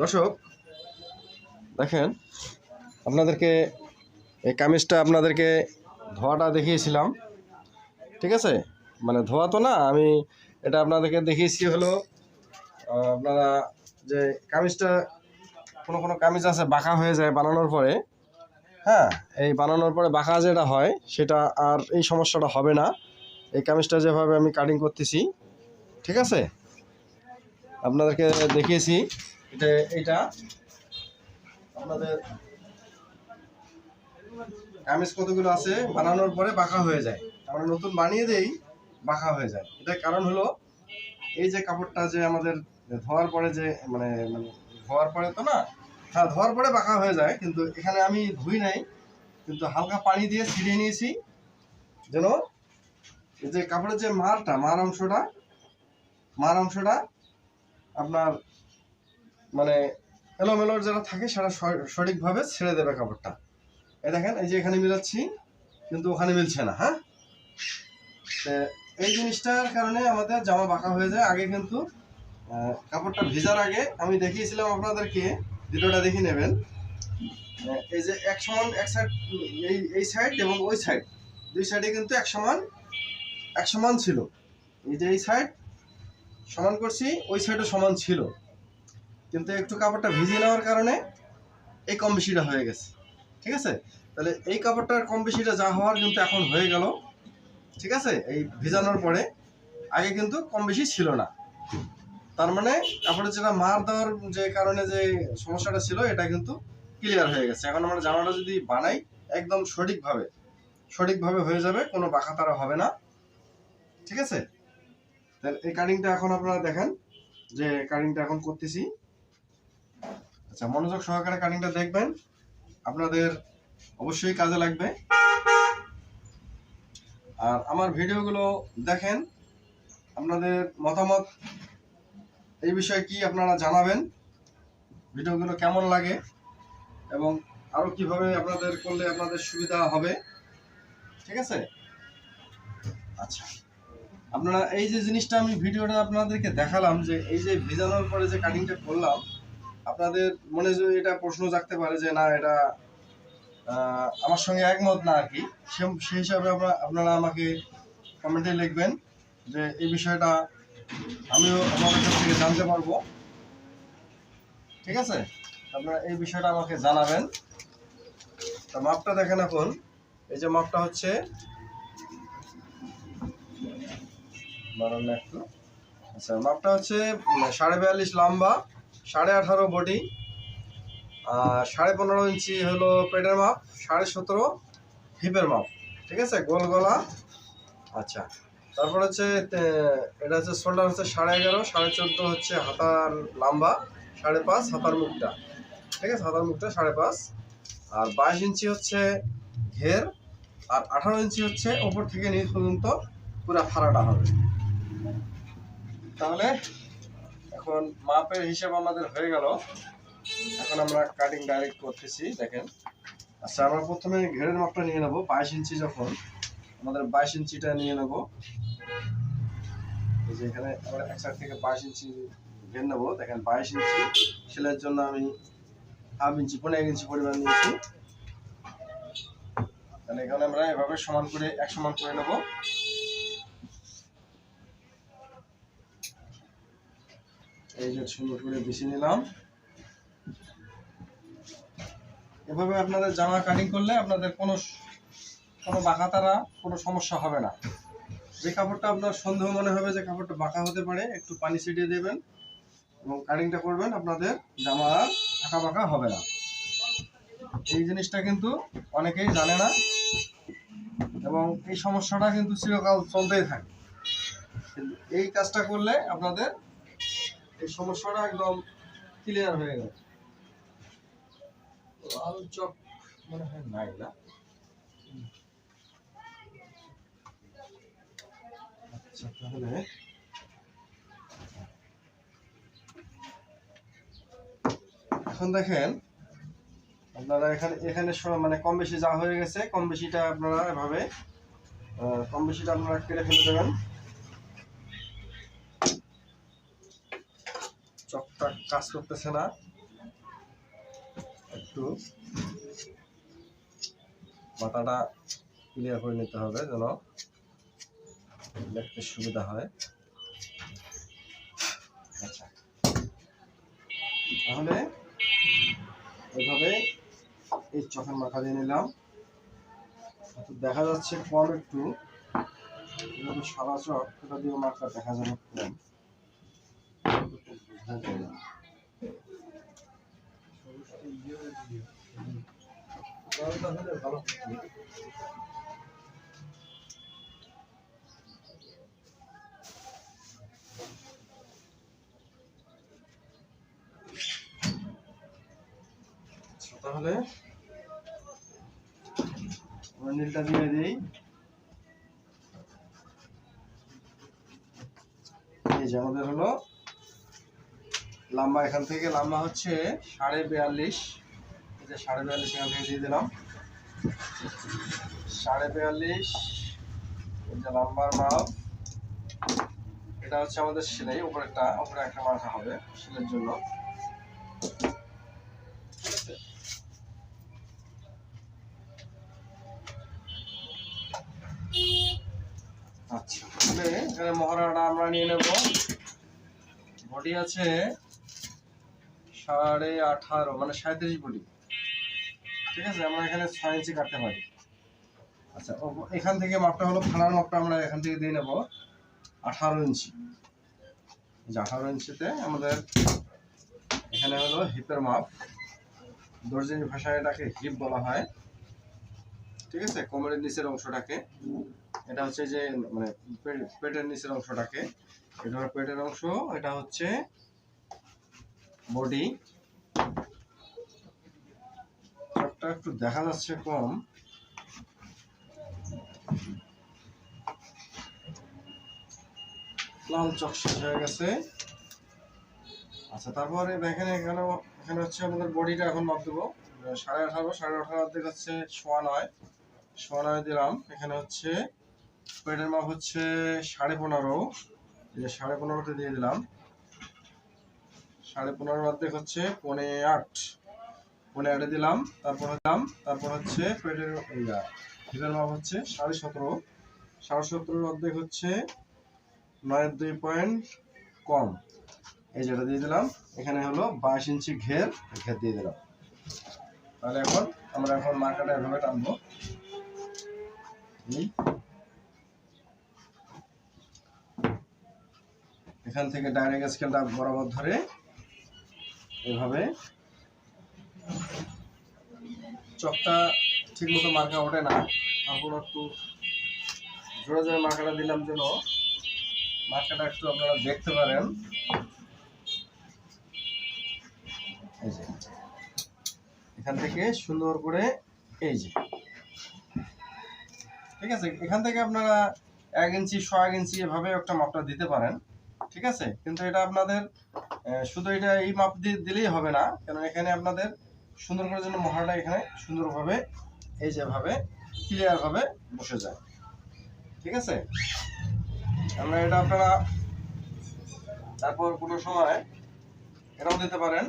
দর্শক, দেখেন, আপনাদেরকে এই কামিজটা আপনাদেরকে ধোয়াটা দেখিয়েছিলাম, ঠিক আছে? মানে ধোয়া তো না, আমি এটা আপনাদেরকে দেখিয়েছি হলো আপনারা যে কামিজটা, কোনো কোনো কামিজ আছে, বাঁকা হয়ে যায় বানানোর পরে হ্যাঁ? এই বানানোর পরে বাঁকা যেটা হয়, সেটা আর এই সমস্যাটা হবে না। এই কামিজটা যেভাবে আমি কাটিং করতেছি, ঠিক আছে? আপনাদেরকে দেখিয়েছি। এটা এইটা আপনাদের কতগুলো আছে? বানানোর পরে বাঁকা হয়ে যায়। আমরা নতুন বানিয়ে দেই, বাঁকা হয়ে যায়। এটার কারণ হলো, এই যে কাপড়টা যে আমাদের ধোয়ার পরে যে মানে মানে ধোয়ার পরে তো না হ্যাঁ ধোয়ার পরে বাঁকা হয়ে যায়, কিন্তু এখানে আমি ধুই নাই, কিন্তু হালকা পানি দিয়ে ছিটিয়ে নিয়েছি। যেন এই যে কাপড়ের যে মারটা মার অংশটা মার অংশটা আপনার মানে এলোমেলোর যেটা থাকে সেটা সঠিকভাবে ছেড়ে দেবে কাপড়টা। এই দেখেন, এই যে এখানে মিলাচ্ছি, কিন্তু ওখানে মিলছে না হ্যাঁ? এই জিনিসটার কারণে আমাদের জামা বাঁকা হয়ে যায়। আগে কিন্তু কাপড়টা ভেজার আগে আমি দেখিয়েছিলাম আপনাদেরকে, ভিডিওটা দেখে নেবেন। এই যে এক সমান, এক সাইড এই এই সাইড এবং ওই সাইড দুই সাইডে কিন্তু এক সমান এক সমান ছিল। এই যে এই সাইড সমান করছি, ওই সাইডও সমান ছিল। কিন্তু একটু কাপড়টা ভিজিয়ে নেওয়ার কারণে এই কম বেশিটা হয়ে গেছে। ঠিক আছে? তাহলে এই কাপড়টার কম বেশিটা যা হওয়ার কিন্তু এখন হয়ে গেল। ঠিক আছে? এই ভিজানোর পরে আগে কিন্তু কম বেশি ছিল না। তার মানে কাপড়ের যেটা মার দেওয়ার যে কারণে যে সমস্যাটা ছিল, এটা কিন্তু ক্লিয়ার হয়ে গেছে। এখন আমরা জামাটা যদি বানাই একদম সঠিকভাবে সঠিকভাবে হয়ে যাবে, কোনো বাঁকা তারা হবে না। ঠিক আছে? তাহলে এই কাটিংটা এখন আপনারা দেখেন যে কাটিংটা এখন করতেছি। আচ্ছা মনোযোগ সহকারে কাটিংটা দেখবেন। আপনাদের অবশ্যই কাজে লাগবে। আর আমার ভিডিওগুলো দেখেন, আপনাদের মতামত এই বিষয়ে কি আপনারা জানাবেন? ভিডিওগুলো কেমন লাগে? এবং আরও কীভাবে আপনাদের করলে আপনাদের সুবিধা হবে? ঠিক আছে? আচ্ছা। আপনারা এই যে জিনিসটা আমি ভিডিওটা আপনাদেরকে দেখালাম, যে এই যে ভিজানোর পরে যে কাটিংটা করলাম আপনাদের মনে যদি এটা প্রশ্ন জাগতে পারে যে না, এটা আমার সঙ্গে একমত না আর কি সে- হিসাবে আমরা, আপনারা আমাকে কমেন্টে লিখবেন যে এই বিষয়টা আমিও আমাদের কাছ থেকে জানতে পারব। ঠিক আছে? আপনারা এই বিষয়টা আমাকে জানাবেন। তা মাপটা দেখেন এখন। এই যে মাপটা হচ্ছে একটু। আচ্ছা মাপটা হচ্ছে সাড়ে বিয়াল্লিশ লম্বা। সাড়ে আঠারো বডি সাড়ে পনেরো ইঞ্চি হলো পেটের মাপ, সাড়ে সতেরো হিপের মাপ, ঠিক আছে? গোল গলা। আচ্ছা তারপর হচ্ছে এটা হচ্ছে শোল্ডার হচ্ছে সাড়ে এগারো, সাড়ে চোদ্দ হচ্ছে হাতার লম্বা, সাড়ে পাঁচ হাতার মুখটা, ঠিক আছে? হাতার মুখটা সাড়ে পাঁচ। আর বাইশ ইঞ্চি হচ্ছে ঘের, আর আঠারো ইঞ্চি হচ্ছে ওপর থেকে নিচ পর্যন্ত পুরো ফাড়াটা হবে। তাহলে এখন মাপের হিসাব আমাদের হয়ে গেল। এখন আমরা কাটিং ডাইরেক্ট করতেছি, দেখেন। আচ্ছা আমরা প্রথমে ঘেরের মাপটা নিয়ে নেব, বাইশ ইঞ্চি যখন, আমাদের বাইশ ইঞ্চিটা নিয়ে নেব। যে এখানে আমরা এক সাইড থেকে বাইশ ইঞ্চি ঘের নেব, দেখেন বাইশ ইঞ্চি, সেলের জন্য আমি হাফ ইঞ্চি, পনেরো ইঞ্চি পরিমাণ নিয়েছি। তাহলে এখানে আমরা এভাবে সমান করে এক সমান করে নেব। এই যে সুন্দর করে বেছে নিলাম। এভাবে আপনাদের জামা কাটিং করলে আপনাদের কোনো কোনো বাঁকা তারা, কোনো সমস্যা হবে না। যে কাপড়টা আপনার সন্দেহ মনে হবে যে কাপড়টা বাঁকা হতে পারে, একটু পানি ছিটিয়ে দেবেন এবং কাটিংটা করবেন, আপনাদের জামা আঁকা বাঁকা হবে না। এই জিনিসটা কিন্তু অনেকেই জানে না এবং এই সমস্যাটা কিন্তু চিরকাল চলতেই থাকে। এই কাজটা করলে আপনাদের এই সমস্যাটা একদম ক্লিয়ার হয়ে গেছে। আলু চপ মনে হয় নাই না? আচ্ছা তাহলে এখন দেখেন, আপনারা এখানে এখানে মানে কম বেশি যা হয়ে গেছে, কম বেশিটা আপনারা এভাবে কম বেশিটা আপনারা কেটে ফেলে দেবেন চকটা কাজ করতেছে না। একটু মাথাটা ক্লিয়ার করে নিতে হবে যেন দেখতে সুবিধা হয়। আচ্ছা। তাহলে এইভাবে এই চোখের মাথা দিয়ে নিলাম। দেখা যাচ্ছে কম একটু। সাদা চক সেটা দিয়ে মাথা দেখা যাবে কম আচ্ছা, তাহলে নীলটা দিয়ে দিই। এই যে আমাদের হলো লম্বা এখান থেকে, লম্বা হচ্ছে সাড়ে বিয়াল্লিশ। যে সাড়ে বিয়াল্লিশ এখান থেকে দিয়ে দিলাম। সাড়ে বিয়াল্লিশ যে লাম্বার মাপ। এটা হচ্ছে আমাদের সেলাই উপরেরটা উপরে একটা মাথা হবে সেলের জন্য। আচ্ছা এখানে মহারাটা আমরা নিয়ে নেব। বডি আছে সাড়ে আঠারো মানে সাঁত্রিশ বলি ঠিক আছে? আমরা এখানে ছয় ইঞ্চি কাটতে পারি। আচ্ছা এখান থেকে মাপটা হলো ফালার মাপটা আমরা এখান থেকে দিয়ে নেব আঠারো ইঞ্চি। আঠারো ইঞ্চিতে আমাদের এখানে হলো হিপের মাপ। দর্জিনী ভাষায় এটাকে হিপ বলা হয়। ঠিক আছে? কোমরের নিচের অংশটাকে। এটা হচ্ছে যে মানে পেটের নিচের অংশটাকে। এটা হলো পেটের অংশ, এটা হচ্ছে বডি। চোখটা একটু দেখা যাচ্ছে কম। লাল চক শেষ হয়ে গেছে। আচ্ছা তারপরে এখানে এখানে এখানে হচ্ছে আমাদের বডিটা এখন মাপ দেবো। সাড়ে আঠারো সাড়ে আঠারো অর্ধেক হচ্ছে সোয়া নয়। সোয়া নয় দিলাম। এখানে হচ্ছে পেটের মাপ হচ্ছে সাড়ে পনেরো। সাড়ে পনেরোতে দিয়ে দিলাম। সাড়ে পনেরোর অর্ধেক হচ্ছে পনে আট। পনে আটে দিলাম, তারপর দিলাম তারপর হচ্ছে পেটের হিপের মাপ হচ্ছে সাড়ে সতেরো। সাড়ে সতেরোর অর্ধেক হচ্ছে নয়ের দুই পয়েন্ট কম। এই যেটা দিয়ে দিলাম, এখানে হলো বাইশ ইঞ্চি ঘের ঘের দিয়ে দিলাম। তাহলে এখন আমরা এখন মার্কাটা এভাবে টানবো। এখান থেকে ডাইরেক্ট স্কেলটা বরাবর ধরে এভাবে। চকটা ঠিক মতো মার্কা ওঠে না। তারপর একটু জোরে জোরে মার্কাটা দিলাম যেন মার্কাটা একটু আপনারা দেখতে পারেন। এই যে। এখান থেকে সুন্দর করে এই যে। ঠিক আছে? এখান থেকে আপনারা এক ইঞ্চি ছ এক ইঞ্চি এভাবে একটা মাপটা দিতে পারেন। ঠিক আছে? কিন্তু এটা আপনাদের শুধু এটা এই মাপ দিয়ে দিলেই হবে না কারণ এখানে আপনাদের সুন্দর করার জন্য মহাটা এখানে সুন্দরভাবে, এই যেভাবে ক্লিয়ার ভাবে বসে যায়। ঠিক আছে? আমরা এটা আপনারা তারপর কোনো সময় এটাও দিতে পারেন।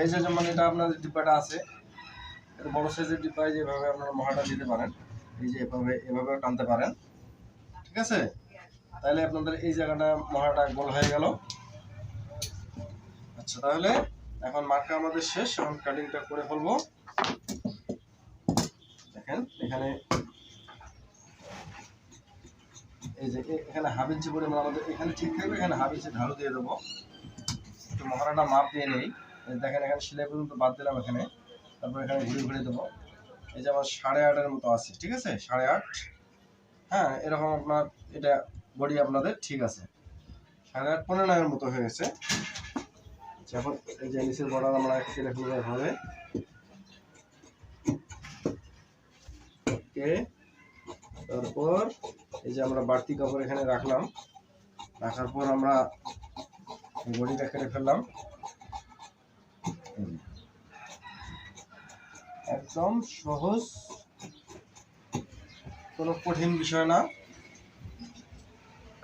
এই যে যেমন এটা আপনাদের ডিব্বাটা আছে এটা বড় সাইজের ডিব্বায় যেভাবে আপনারা মহাটা দিতে পারেন, এই যে এভাবে এভাবে টানতে পারেন। ঠিক আছে? তাহলে আপনাদের এই জায়গাটা মহাটা গোল হয়ে গেল। আচ্ছা তাহলে এখন মার্কা আমাদের শেষ, এখন কাটিংটা করে ফেলব। দেখেন, এখানে এই যে এখানে হাফ ইঞ্চি পরিমাণ আমাদের এখানে ঠিক থাকবে, এখানে হাফ ইঞ্চি ঢালু দিয়ে দেবো। একটু মহারাটা মাপ দিয়ে নেই। দেখেন, এখানে সেলাই পর্যন্ত বাদ দিলাম এখানে। তারপর এখানে ঘুরে ঘুরে দেবো। এই যে আমার সাড়ে আটের মতো আছে, ঠিক আছে? সাড়ে আট। হ্যাঁ এরকম আপনার এটা বডি আপনাদের ঠিক আছে। সাড়ে আট পনেরো নয়ের মতো হয়ে গেছে আচ্ছা, এখন এই যে নিচের বর্ডার আমরা কেটে ফেলব ওকে তারপর এই যে আমরা বাড়তি কাপড় এখানে রাখলাম। রাখার পর আমরা বডিটা কেটে ফেললাম। একদম সহজ কোনো কঠিন বিষয় না।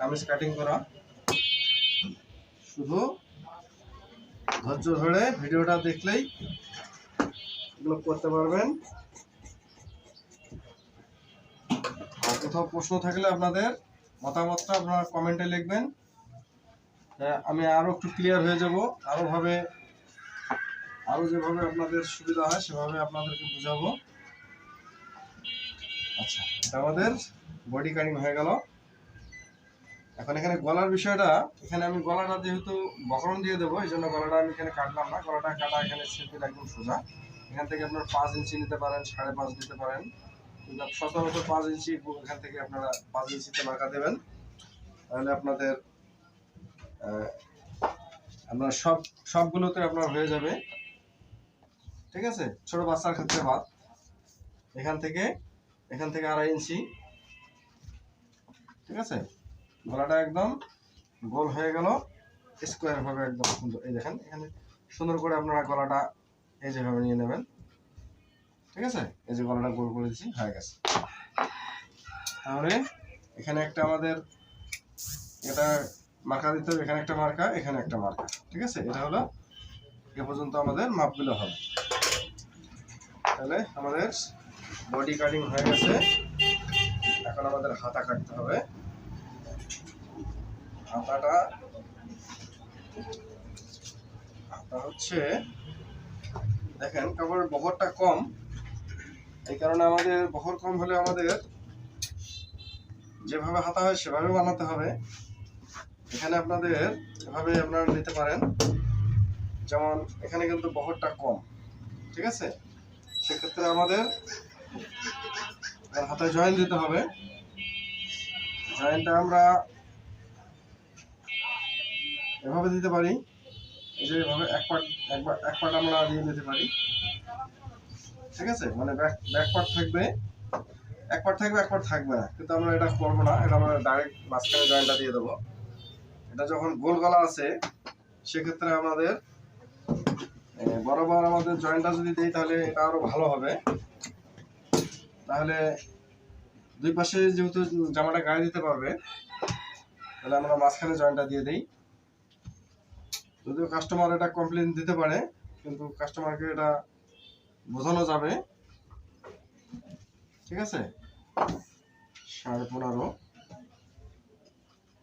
কামিজ কাটিং করা। শুধু ধৈর্য ধরে ভিডিওটা দেখলেই এগুলো করতে পারবেন। আর কোথাও প্রশ্ন থাকলে আপনাদের মতামতটা আপনারা কমেন্টে লিখবেন। আমি আরও একটু ক্লিয়ার হয়ে যাব। আরও ভাবে, আরও যেভাবে আপনাদের সুবিধা হয় সেভাবে আপনাদেরকে বুঝাবো। আচ্ছা এটা আমাদের বডি কাটিং হয়ে গেল। এখন এখানে গলার বিষয়টা, এখানে আমি গলাটা যেহেতু বকরণ দিয়ে দেবো, এই জন্য গলাটা আমি এখানে কাটলাম না। গলাটা কাটা এখানে সেলফিল একদম সোজা। এখান থেকে আপনার পাঁচ ইঞ্চি নিতে পারেন, সাড়ে পাঁচ দিতে পারেন। সচরাচর পাঁচ ইঞ্চি এখান থেকে আপনারা পাঁচ ইঞ্চিতে মার্কা দেবেন। তাহলে আপনাদের আপনার সব, সবগুলোতে আপনার হয়ে যাবে। ঠিক আছে? ছোট বাচ্চার ক্ষেত্রে বাদ। এখান থেকে এখান থেকে আড়াই ইঞ্চি। ঠিক আছে? গলাটা একদম গোল হয়ে গেল স্কোয়ার ভাবে একদম সুন্দর। এই দেখেন, এখানে সুন্দর করে আপনারা গলাটা এই যেভাবে নিয়ে নেবেন। ঠিক আছে? এই যে গলাটা গোল করে দিচ্ছি, হয়ে গেছে। তাহলে এখানে একটা আমাদের এটা মার্কা দিতে হবে, এখানে একটা মার্কা, এখানে একটা মার্কা। ঠিক আছে? এটা হলো এ পর্যন্ত আমাদের মাপগুলো হবে। তাহলে আমাদের বডি কাটিং হয়ে গেছে। এখন আমাদের হাতা কাটতে হবে। হাতাটা হাতা হচ্ছে, দেখেন কাপড়ের বহরটা কম, এই কারণে আমাদের বহর কম হলে আমাদের যেভাবে হাতা হয় সেভাবে বানাতে হবে। এখানে আপনাদের এভাবে আপনারা নিতে পারেন। যেমন এখানে কিন্তু বহরটা কম, ঠিক আছে? সেক্ষেত্রে আমাদের হাতে জয়েন দিতে হবে। জয়েন্টটা আমরা এভাবে দিতে পারি। যে এভাবে এক পার্ট একবার এক পার্ট আমরা দিয়ে দিতে পারি। ঠিক আছে? মানে ব্যাক ব্যাক পার্ট থাকবে। এক পার্ট থাকবে, এক পার্ট থাকবে না। কিন্তু আমরা এটা করব না। এটা আমরা ডাইরেক্ট মাঝখানে জয়েন্টটা দিয়ে দেবো। এটা যখন গোল গলা আছে, সেক্ষেত্রে আমাদের বরাবর আমাদের জয়েন্টটা যদি দিই, তাহলে এটা আরও ভালো হবে। তাহলে দুই পাশে যেহেতু জামাটা গায়ে দিতে পারবে, তাহলে আমরা মাঝখানে জয়েন্টটা দিয়ে দিই। যদিও কাস্টমার এটা কমপ্লেন দিতে পারে, কিন্তু কাস্টমারকে এটা বোঝানো যাবে। ঠিক আছে? সাড়ে পনেরো।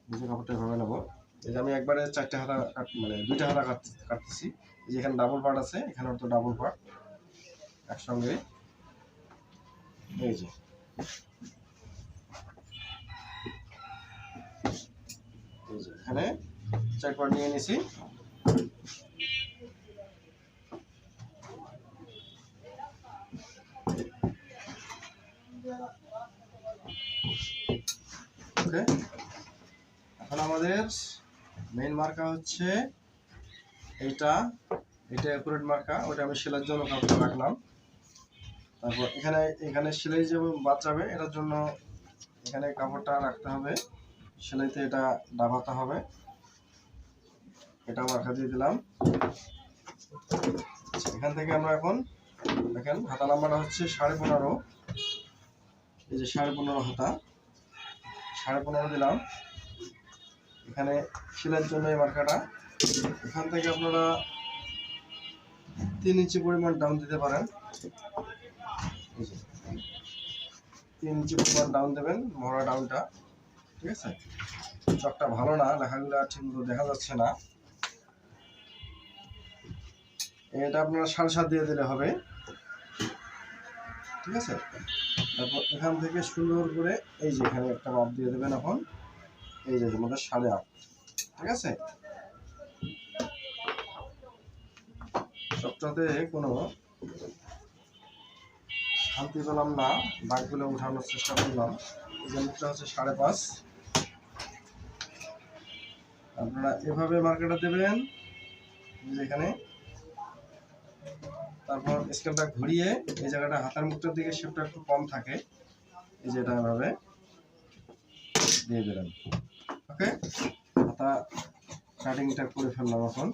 নিজে কাপড়টা এভাবে নেব। এই যে আমি একবারে চারটে হাতা কাট- মানে দুইটা হাতা কাট- কাটতেছি। এই যে এখানে ডাবল পার্ট আছে, এখানে তো ডাবল পার্ট একসঙ্গে। এই যে। এখানে চার পার্ট নিয়ে নিছি। ওকে এখন আমাদের মার্কা হচ্ছে এটা অ্যাকুরেট মার্কা ওটা আমি জন্য রাখলাম। তারপর এখানে এখানে সেলাই যে বাদ যাবে এটার জন্য এখানে কাপড়টা রাখতে হবে। সেলাইতে এটা ডাবাতে হবে। এটা মার্কা দিয়ে দিলাম। এখান থেকে আমরা এখন, দেখেন, হাতা নাম্বারটা হচ্ছে সাড়ে পনেরো। এই যে সাড়ে পনেরো হাতা। সাড়ে পনেরো দিলাম। এখানে সেলাইয়ের জন্য এই মার্কাটা। এখান থেকে আপনারা তিন ইঞ্চি পরিমাণ ডাউন দিতে পারেন। তিন ইঞ্চি পরিমাণ ডাউন দেবেন, মরা ডাউনটা ঠিক আছে? চকটা ভালো না লেখাগুলো ঠিক মতো দেখা যাচ্ছে না। এটা আপনারা সাড়ে সাত দিয়ে দিলে হবে। ঠিক আছে? তারপর এখান থেকে সুন্দর করে এই যে এখানে একটা মাপ দিয়ে দেবেন এখন। এই যে আমাদের সাড়ে আট। ঠিক আছে? সবটাতে কোনো শান্তি পেলাম না। দাগগুলো উঠানোর চেষ্টা করলাম। এই মুখটা হচ্ছে সাড়ে পাঁচ। আপনারা এভাবে মার্কেটে দেবেন। এই যে এখানে তারপর স্কেলটা ঘুরিয়ে এই জায়গাটা হাতের মুখটার দিকে শেপটা একটু কম থাকে। এই যে এটা এভাবে দিয়ে দিলাম। ওকে হাতা কাটিংটা করে ফেললাম এখন।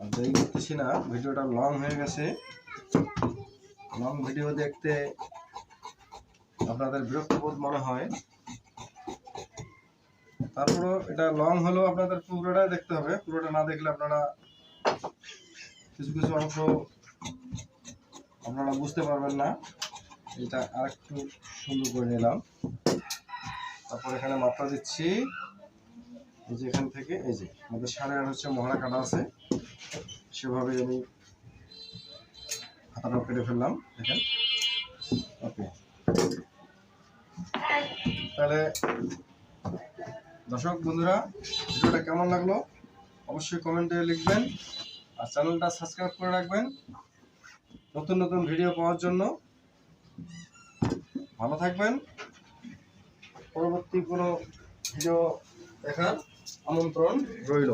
আর দেরি করতেছি না, ভিডিওটা লং হয়ে গেছে। লং ভিডিও দেখতে আপনাদের বিরক্তবোধ মনে হয়। তারপরও এটা লং হলেও আপনাদের পুরোটা দেখতে হবে। পুরোটা না দেখলে আপনারা কিছু কিছু অংশ আপনারা বুঝতে পারবেন না। এটা আর একটু সুন্দর করে নিলাম। তারপর এখানে মাত্রা দিচ্ছি। এই যে এখান থেকে, এই যে আমাদের সাড়ে আট হচ্ছে মহড়া কাটা আছে, সেভাবে আমি হাতাটাও কেটে ফেললাম, দেখেন। ওকে। তাহলে দর্শক, বন্ধুরা, ভিডিওটা কেমন লাগল? অবশ্যই কমেন্টে লিখবেন। আর চ্যানেলটা সাবস্ক্রাইব করে রাখবেন। নতুন নতুন ভিডিও পাওয়ার জন্য। ভালো থাকবেন। পরবর্তী কোনো ভিডিও দেখার আমন্ত্রণ রইল।